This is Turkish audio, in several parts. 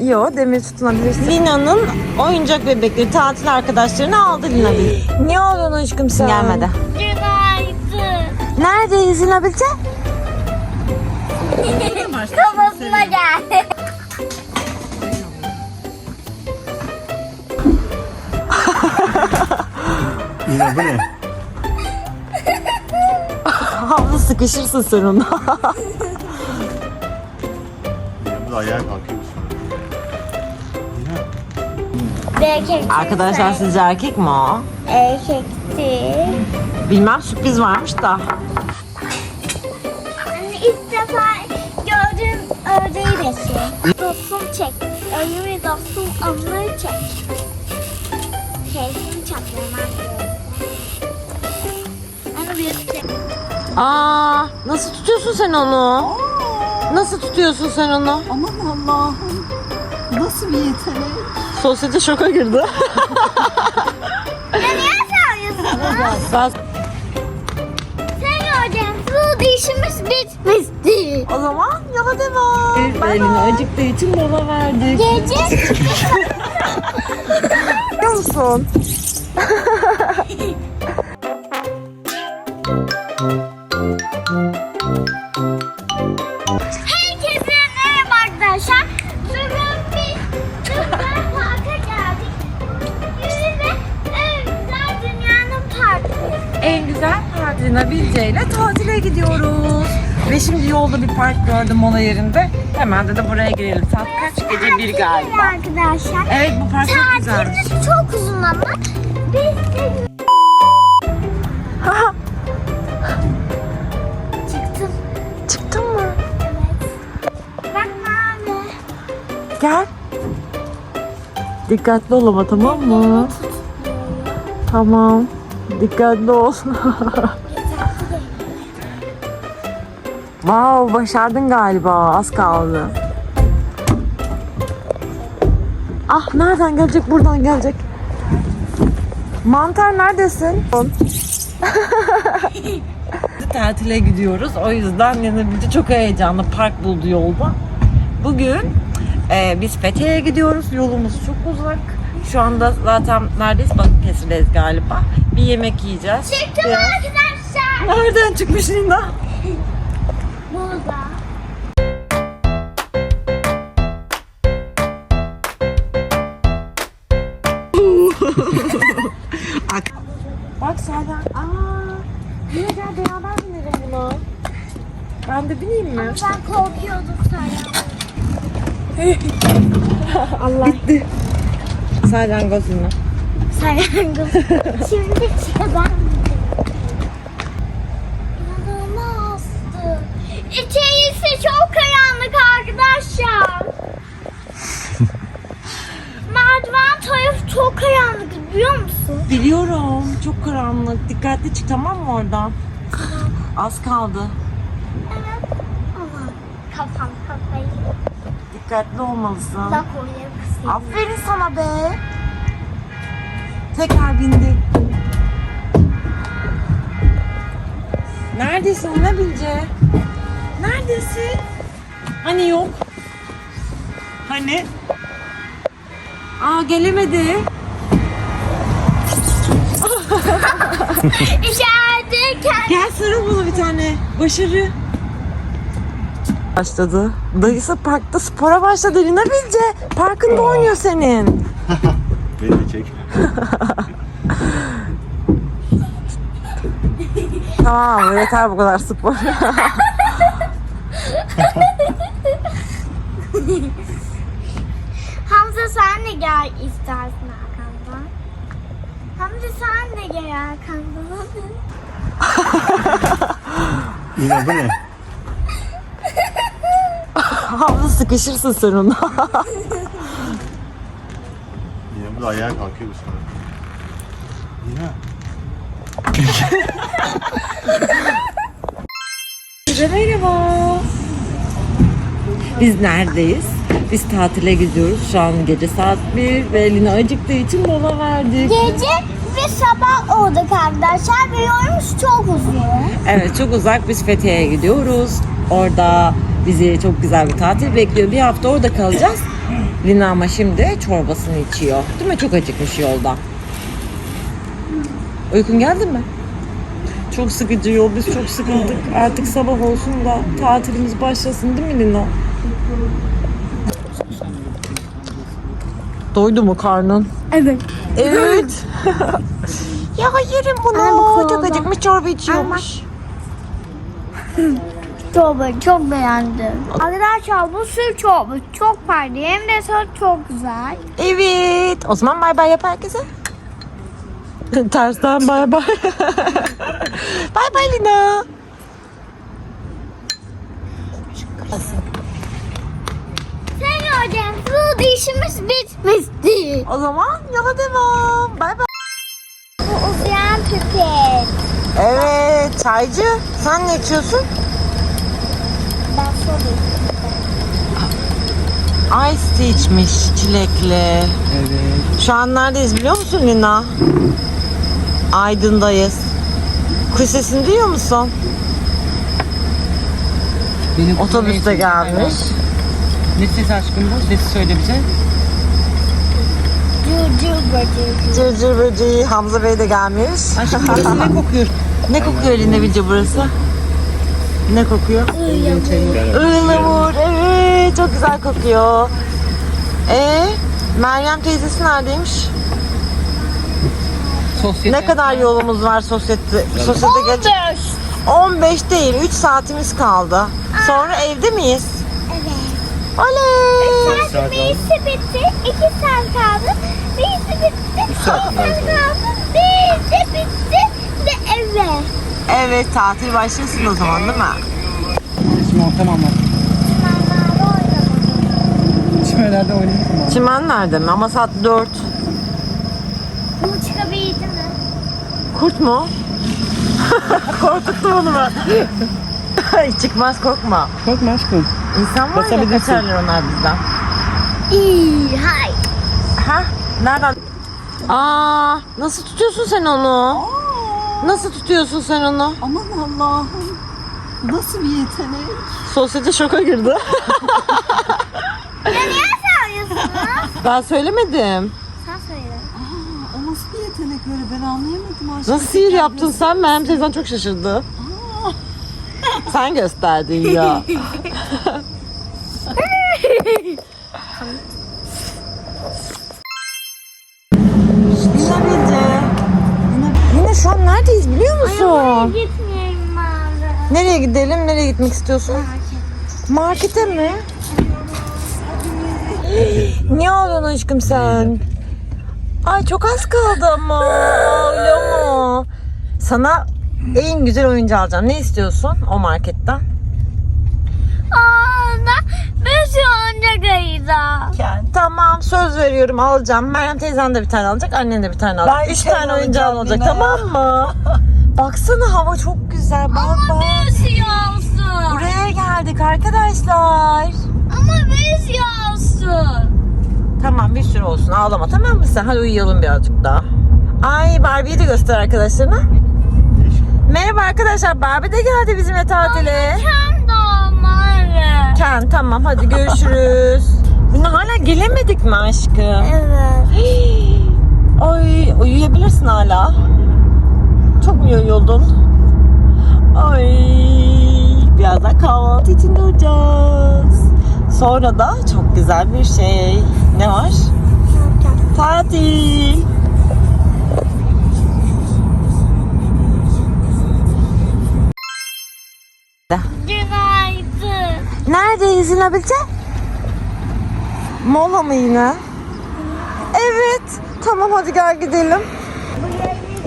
Yo demir tutunabilirsin. Lina'nın oyuncak bebekleri tatil arkadaşlarını aldı Lina Bil. Niye oldun aşkım sen? Gelmedi. Günaydın. Neredeyiz Lina Bilge? Kafasına gel. Yine bu ne? Havlu sıkışırsın bu da ayağa kalkıyor sonra. Yine. Erkek. Arkadaşlar sizce erkek mi o? Erkekti. Bilmem sürpriz varmış da. Anne ilk defa gördüğüm ördeği de şey. Dostum çek. Elimi dostum onları çek. Keyfimi çakıyorum anne. Anne bir çek. Aa, nasıl tutuyorsun sen onu? Nasıl tutuyorsun sen onu? Aman Allah'ım. Nasıl bir yetenek? Sosyete şoka girdi. Niye sarıyorsunuz? ben... Sen hocam bu işimiz bitmişti. O zaman yola devam. Evet, elini acıktığı için mola verdik. Gece Biliyor musun? Yolda bir park gördüm mola yerinde. Hemen de, de buraya girelim. Saat kaç? Gece bir galiba. Arkadaşlar. Evet bu park çok güzelmiş. Tatilimiz çok uzun ama biz de çıktım. Çıktın mı? Evet. Bak mavi. Gel. Dikkatli ol ama tamam mı? Tamam. Dikkatli ol. wow başardın galiba. Az kaldı. Ah nereden gelecek? Buradan gelecek. Mantar neredesin? Tatile gidiyoruz. O yüzden yanabildi çok heyecanlı. Park buldu yolda. Bugün e, biz Fethiye'ye gidiyoruz. Yolumuz çok uzak. Şu anda zaten neredeyiz? Balıkesir'deyiz galiba. Bir yemek yiyeceğiz. Çıktım Biraz- arkadaşlar. Nereden çıkmış Linda? Serden. Aa, niye gel beraber binelim buna. Ben de bineyim mi? Ben korkuyordum sana. Allah. Bitti. Yine. Sayandım. Şimdi ben. İnanılmazdı. İçerisi çok karanlık arkadaşlar. Merdiven tarafı çok karanlık biliyor musun? Biliyorum. Çok karanlık. Dikkatli çık tamam mı oradan? Az kaldı. Evet. Ama kafam kafayı. Dikkatli olmalısın. Bak oraya kısayım. Aferin sana be. Tekrar bindi. Neredesin ne Bilge? Neredesin? Hani yok? Hani? Aa gelemedi. İçerideyken Gel sarıl bana bir tane. Başarı. Başladı. Dayısı parkta spora başladı. Lina Bilge. Parkında oynuyor senin. Beni de çek. Tamam yeter bu kadar spor. Hamza sen de gel sen de gel arkamdan. Yine bu ne? Havlu sıkışırsın sen ona. Yine bu da ayağa kalkıyor sonra. Yine. Size merhaba. Biz neredeyiz? Biz tatile gidiyoruz. Şu an gece saat 1 ve Lina acıktığı için mola verdik. Gece ve sabah olduk arkadaşlar ve yolumuz çok uzun. Evet çok uzak biz Fethiye'ye gidiyoruz. Orada bizi çok güzel bir tatil bekliyor. Bir hafta orada kalacağız. Lina ama şimdi çorbasını içiyor. Değil mi? Çok acıkmış yolda. Uykun geldi mi? Çok sıkıcı yol. Biz çok sıkıldık. Artık sabah olsun da tatilimiz başlasın değil mi Lina? Doydu mu karnın? Evet. Evet. ya yerim bunu. Çok acıkmış çorba içiyormuş. Çorba çok beğendim. Arkadaşlar bu sır çorba çok farklı. Hem de tadı çok güzel. Evet. O zaman bay bay yap herkese. Tersten bay bay. bay bay Lina. Sen hocam bu işimiz bitmişti. O zaman yola devam. Bay bay. Bu uzayan pipet. Evet çaycı. Sen ne içiyorsun? Ben sorayım. Ice tea içmiş çilekli. Evet. Şu an neredeyiz biliyor musun Lina? Aydın'dayız. Kuş sesini duyuyor musun? Benim Otobüste gelmiş. Ne ses aşkım bu? Sesi söyle bize. Cucu böceği. Cırcır böceği Hamza Bey de gelmiş. Aşkım burası ne kokuyor? Ne kokuyor Lina Bilge burası? Ne kokuyor? Ihlamur. Evet çok güzel kokuyor. Ee, Meryem teyzesi neredeymiş? Sosyete. Ne kadar yolumuz var sosyete, sosyete geç? 15. 15 değil 3 saatimiz kaldı. Sonra evde miyiz? Evet. Oley! Saat birisi bitti. 2 saat kaldı. Birisi bitti. Üç saat iki sonra. kaldı. Birisi bitti. Ve eve. Evet tatil başlasın o zaman değil mi? Şimdi ortam anlat. Çimenlerde oynadık mı? Çimen nerede mi? Ama saat 4. Bu çıkabildi mi? Kurt mu? Korkuttum onu ben. Çıkmaz korkma. Korkma aşkım. İnsan var ya Basabilirsin. kaçarlar onlar bizden. İyi, hay. Ha? Nereden? Aa, nasıl tutuyorsun sen onu? Nasıl tutuyorsun sen onu? Aman Allah'ım. Nasıl bir yetenek? Sosyete şoka girdi. Ya niye söylüyorsunuz? ben söylemedim. Sen söyle. Aa, o nasıl bir yetenek öyle ben anlayamadım aşkım. Nasıl sihir yaptın sen? Meryem teyzen çok şaşırdı. sen gösterdin ya. Bilge. Yine şu an neredeyiz biliyor musun? Gitmeyeyim ben. Nereye gidelim? Nereye gitmek istiyorsun? Markete mi? Niye ağlıyorsun aşkım sen? Ay çok az kaldı ama. Ağlama. Sana en güzel oyuncu alacağım. Ne istiyorsun o marketten? Aa, da bir şey oyuncak ayıda. Tamam söz veriyorum alacağım. Meryem teyzen de bir tane alacak. Annen de bir tane alacak. Ben Üç tane alacak yine ya. tamam mı? Baksana hava çok güzel. Bak bak. Bir şey olsun. Buraya geldik arkadaşlar. Ama bir şey olsun. Tamam bir sürü olsun ağlama tamam mı sen? Hadi uyuyalım birazcık daha. Ay Barbie'yi de göster arkadaşlarına. Merhaba arkadaşlar Barbie de geldi bizimle tatile. Tam da olmalı. Ken tamam hadi görüşürüz. Buna hala gelemedik mi aşkım? Evet. Hii. Ay uyuyabilirsin hala. Çok mu yoruldun? Ay birazdan kahvaltı için duracağız. Sonra da çok güzel bir şey. Ne var? Tatil. Günaydın. Neredeyiz yine Bilge? Mola mı yine? Evet. Tamam hadi gel gidelim.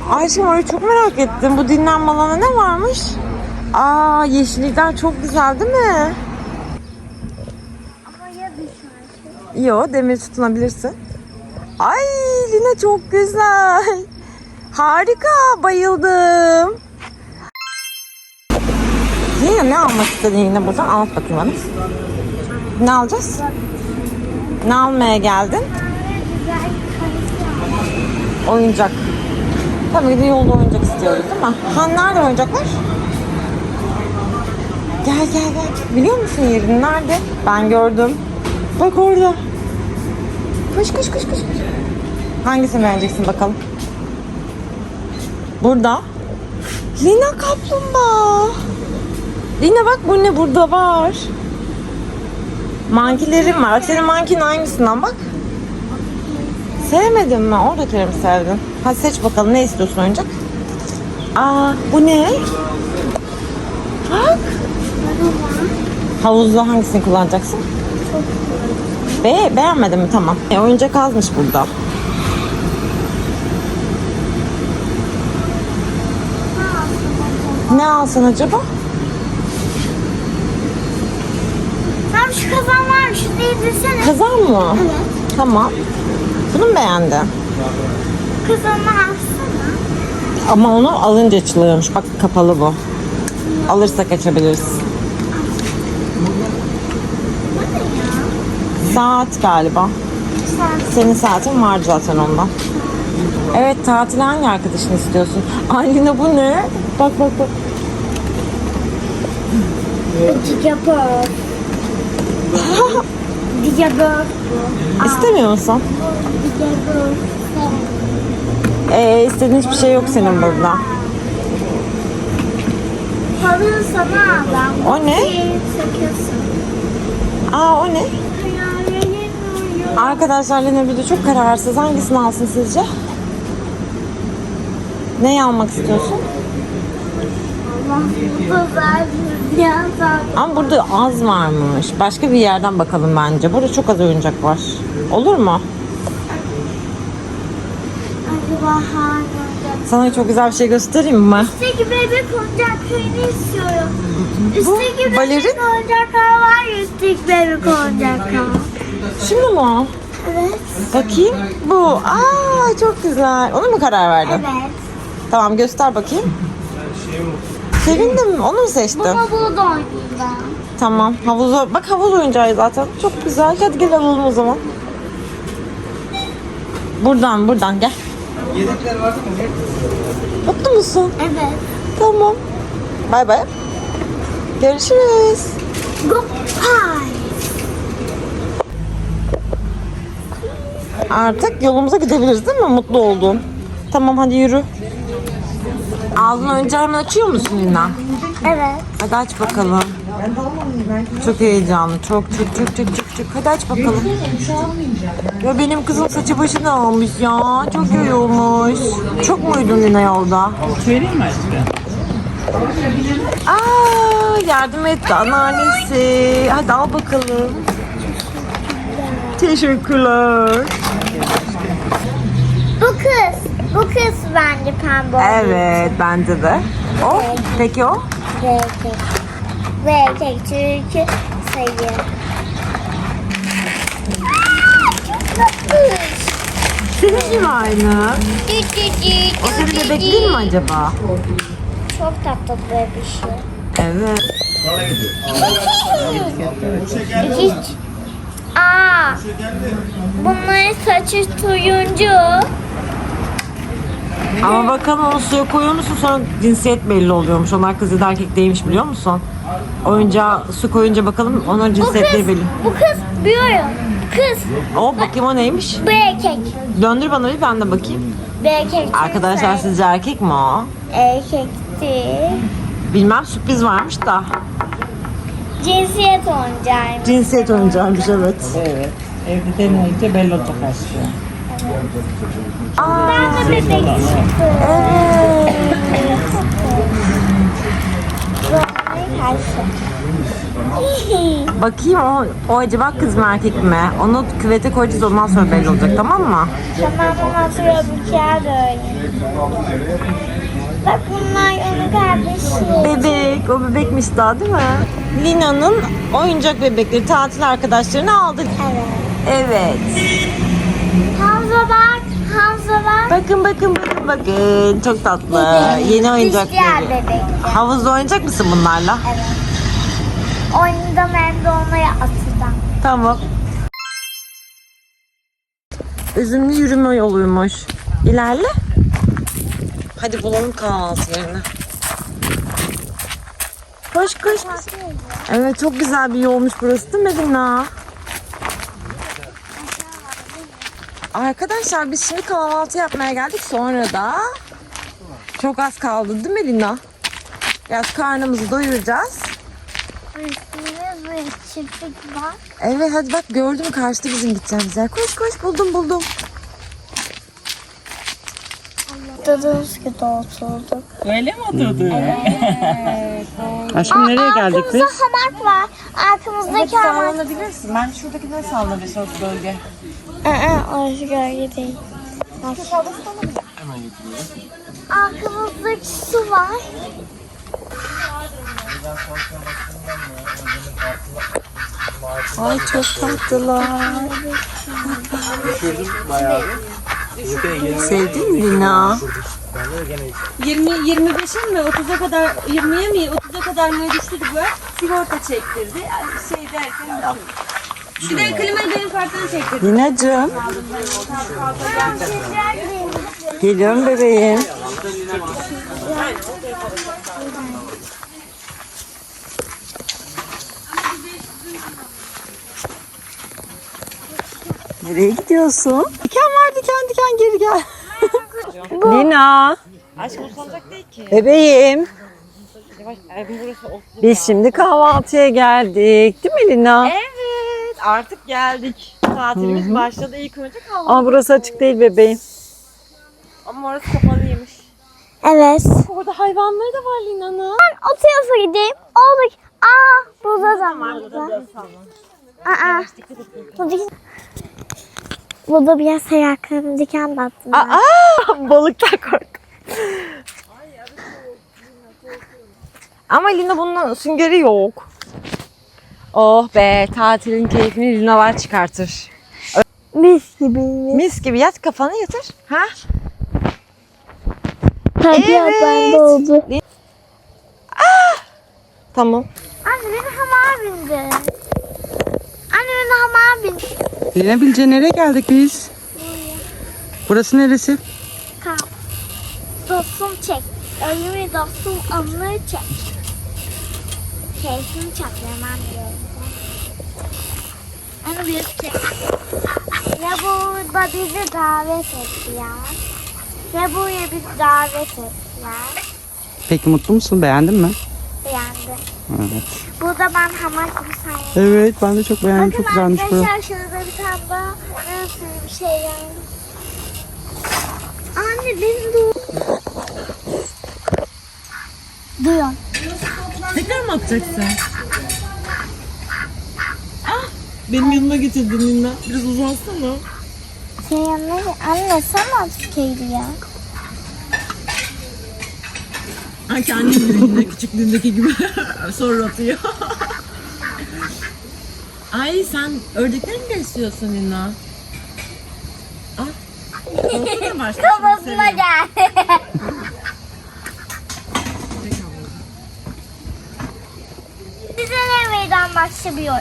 Ayşem orayı çok merak ettim. Bu dinlenme alanı ne varmış? Aa yeşillikler çok güzel değil mi? Yo demir tutunabilirsin. Ay Lina çok güzel. Harika bayıldım. Yine ne almak istedin yine buradan? Anlat bakayım bana. Ne alacağız? Ne almaya geldin? Oyuncak. Tabii de yolda oyuncak istiyoruz değil mi? Ha nerede oyuncaklar? Gel gel gel. Biliyor musun yerini? Nerede? Ben gördüm. Bak orada. Koş koş koş. koş. Hangisini beğeneceksin bakalım? Burada. Lina kaplumbağa. Lina bak bu ne burada var. Mankilerim var. Bak senin mankin aynısından bak. Sevmedin mi? Oradakileri mi sevdin? Hadi seç bakalım ne istiyorsun oyuncak? Aa bu ne? Bak. Havuzda hangisini kullanacaksın? Be beğenmedin mi? Tamam. E, oyuncak azmış burada. Ne alsın acaba? Tam şu kazan indirsene. Kazan mı? Evet. Tamam. Bunu mu beğendin? Kazanı alsana. Ama onu alınca açılıyormuş. Bak kapalı bu. Alırsak açabiliriz. Saat galiba. Senin saatin var zaten ondan. Evet tatil hangi arkadaşını istiyorsun? Aylina bu ne? Bak bak bak. Digabird. İstemiyor musun? Digabird. Ee, istediğin hiçbir şey yok senin burada. Halı sana. O ne? Takıyorsun. Aa o ne? Arkadaşlar Lena bir de çok kararsız. Hangisini alsın sizce? Neyi almak istiyorsun? Allah bu güzel bir yazar. Ama burada az varmış. Başka bir yerden bakalım bence. Burada çok az oyuncak var. Olur mu? Sana çok güzel bir şey göstereyim mi? Üstteki bebek oyuncak köyünü istiyorum. Üstteki bebek balerin? oyuncaklar var ya üstteki bebek oyuncaklar. Şunu mu? Evet. Bakayım. Bu. Aa çok güzel. Onu mu karar verdin? Evet. Tamam göster bakayım. Sevindin mi? Onu mu seçtin? Baba burada oynayayım ben. Tamam. Havuzu. Bak havuz oyuncağı zaten. Çok güzel. Hadi gel alalım o zaman. Buradan buradan gel. Yedekler vardı mı? Mutlu musun? Evet. Tamam. Bay bay. Görüşürüz. Go pie. Artık yolumuza gidebiliriz değil mi? Mutlu oldun. Tamam hadi yürü. Ağzını önce hemen açıyor musun Lina? Evet. Hadi aç bakalım. Çok heyecanlı. Çok çok çok çok çok çok. Hadi aç bakalım. Ya benim kızım saçı başını almış ya. Çok iyi olmuş. Çok muydun Lina yolda? Söyleyeyim mi aşkım? Aa, yardım etti anneannesi. Hadi al bakalım. Teşekkürler. Bu kız. Bu kız bence pembe. olan. Evet bence de. O? Peki o? Ve erkek. Çünkü sayı. Aa, çok tatlı. Senin gibi aynı. Dü dü dü O senin dü bebek dü. değil mi acaba? Çok tatlı böyle bir şey. Evet. Hiç. Aa. Bunların saçı turuncu. Ama bakalım onu suya koyuyor musun sonra cinsiyet belli oluyormuş. Onlar kız ya da erkek değilmiş biliyor musun? Oyuncağa su koyunca bakalım onların Bu kız. cinsiyetleri belli. Bu kız büyüyor. Kız. O bakayım o neymiş? Bu erkek. Döndür bana bir ben de bakayım. Bu erkek. Arkadaşlar sizce erkek mi o? Erkekti. Bilmem sürpriz varmış da. Cinsiyet oyuncağıymış. Cinsiyet oyuncağıymış evet. Evet. Evde deneyince belli olacak her şey. Ben de bebek çıktı. Karşı. Bakayım o, o acaba kız mı erkek mi? Onu küvete koyacağız ondan sonra belli olacak tamam mı? Tamam ondan sonra bir kağıt öyle. Bak bunlar onun kardeşi. Bebek, o bebekmiş daha değil mi? Lina'nın oyuncak bebekleri tatil arkadaşlarını aldık. Evet. Evet. Hamza bak. Bak. Bakın bakın bakın bakın. Çok tatlı. Yeni bebek. Havuzda oynayacak mısın bunlarla? Evet. Oynadım hem de onlara atacağım. Tamam. Üzümlü yürüme yoluymuş. İlerle. Hadi bulalım kahvaltılarını. Koş koş. Evet çok güzel bir yolmuş burası değil mi Lina? Arkadaşlar biz şimdi kahvaltı yapmaya geldik. Sonra da çok az kaldı değil mi Lina? Biraz karnımızı doyuracağız. Üstünde bir çiftlik var. Evet hadi bak gördüm karşıda bizim gideceğimiz yer. Koş koş buldum buldum. Dadığımız gibi oturduk. Öyle mi oturdun? Aşkım nereye geldik biz? Arkamızda hamak var. Arkamızdaki hamak. Sallanabilirsin. Ben şuradakileri sallanabilirsin orası bölge. Aa, orası gölge değil. Arkamızdaki su var. Ay çok tatlılar. Sevdin mi Lina? 20 25'e mi 30'a kadar 20'ye mi 30'a kadar mı ödeştirdi bu? Sigorta çektirdi. Şey derken Bir de klimayı benim karttan çektirdi. Lina'cığım geliyorum bebeğim. Nereye gidiyorsun? Diken var diken diken geri gel. Lina. Aşkım usanacak değil ki. Bebeğim. Yavaş, burası otlu. Biz şimdi kahvaltıya geldik. Değil mi Lina? Evet artık geldik. Tatilimiz başladı ilk önce kahvaltı. Ama burası açık değil bebeğim. Ama orası kapalıymış. Evet. Orada hayvanları da var Lina'nın. O tarafa gideyim. Oradaki. Aa, burada da var. Aa. Buradaki. Burada bir yer ayaklarını diken battım. ben. Aa, balıktan kork. Ama Lina bunun süngeri yok. Oh be tatilin keyfini Lina var çıkartır. Mis gibi. Mis gibi yat kafanı yatır. Ha? Tabii Evet. bende oldu. Tamam. Anne beni hamağa bindi. Anne beni hamağa bindi. Lina Bilge nereye geldik biz? Burası neresi? Kalk. Dostum çek. Elimi dostum anlığı çek. Keyfimi çatlayamam diyorum. Anne bir çek. Ve burada bizi davet ettiler. Ve buraya bizi davet ettiler. Peki mutlu musun? Beğendin mi? Beğendi. Evet. Burada ben hamak gibi sayıyorum. Evet ben de çok beğendim. Bakın Çok güzelmiş bu. arkadaşlar şurada bir tane daha nasıl bir şey yani. Anne beni dur. Duyuyorum. Tekrar mı atacaksın? Benim yanıma getirdin Lina. Biraz uzansana. Senin yanına anne sen at fikirdi ya. Sanki annem yine küçüklüğündeki gibi sonra atıyor. Ay sen ördekleri mi besliyorsun Lina? Ah. Korkuna başla. Kafasına gel. Size ne meydan başlıyor?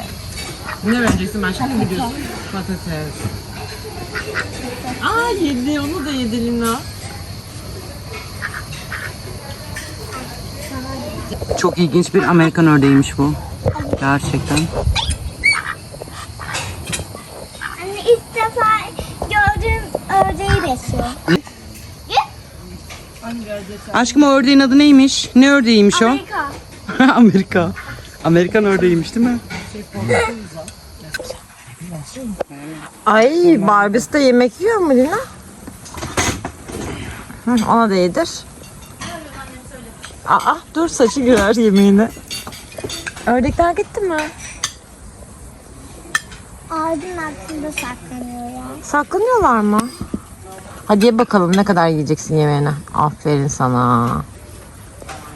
Ne vereceksin ben şimdi gidiyorsun. Patates. Aa yedi onu da yedi Lina. Çok ilginç bir Amerikan ördeğiymiş bu. Gerçekten. Anne ilk defa gördüğüm ördeği besliyor. Aşkım o ördeğin adı neymiş? Ne ördeğiymiş o? Amerika. Amerika. Amerikan ördeğiymiş değil mi? Ay Barbie'si de yemek yiyor mu Lina? Hı, ona da yedir. Aa dur saçı girer yemeğine. Ördekler gitti mi? Ağacın altında saklanıyor ya. Saklanıyorlar mı? Hadi ye bakalım ne kadar yiyeceksin yemeğine. Aferin sana.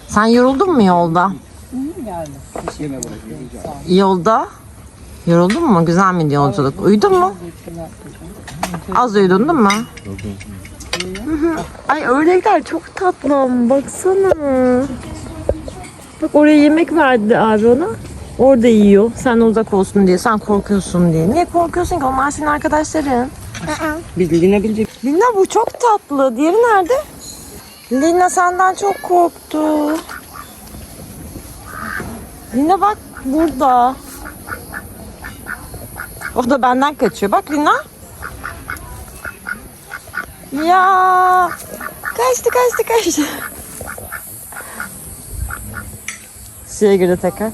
Sen yoruldun mu yolda? Yolda? Yoruldun mu? Güzel miydi yolculuk? Uyudun mu? Az uyudun değil mi? Ay ördekler çok tatlı ama baksana. Bak oraya yemek verdi abi ona. Orada yiyor. Sen uzak olsun diye. Sen korkuyorsun diye. Niye korkuyorsun ki? Onlar senin arkadaşların. Biz Lina Bilge. Lina bu çok tatlı. Diğeri nerede? Lina senden çok korktu. Lina bak burada. O da benden kaçıyor. Bak Lina. Ya kaçtı kaçtı kaçtı. Şeye göre tekrar.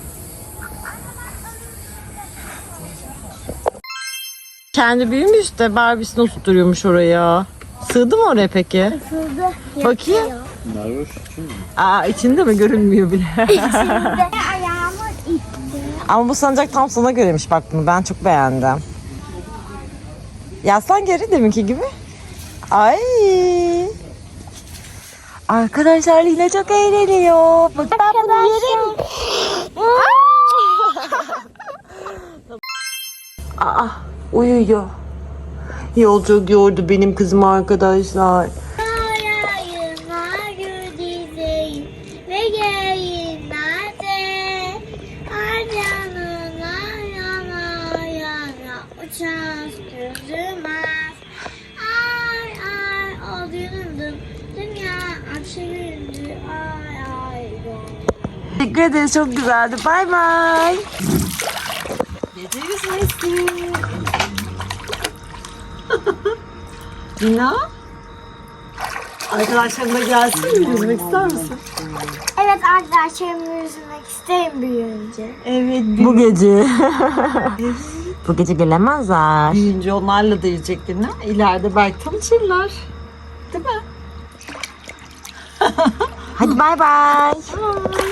Kendi büyümüş de Barbie'sini oturtuyormuş oraya. Sığdı mı oraya peki? Sığdı. Bakayım. Narvoş için mi? Aa içinde mi görünmüyor bile. İtti. Ama bu sancak tam sana göreymiş bak bunu ben çok beğendim. Yaslan geri deminki gibi. Ay. Arkadaşlar Lina çok eğleniyor. Bak ben bunu yerim. Aa uyuyor. Yolcu gördü benim kızım arkadaşlar. Ederiz çok güzeldi. Bay bay. Lina? Arkadaşlarına gelsin mi? Yüzmek ister misin? Evet arkadaşlarımla yüzmek isterim büyüyünce. Evet. Bu gece. Bu gece gelemezler. Büyüyünce onlarla da yiyecek Lina. İleride belki tanışırlar. Değil mi? Hadi bay bay.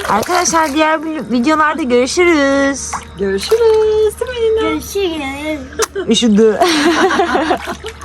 Arkadaşlar diğer videolarda görüşürüz. Görüşürüz. Görüşürüz. Üşüdü.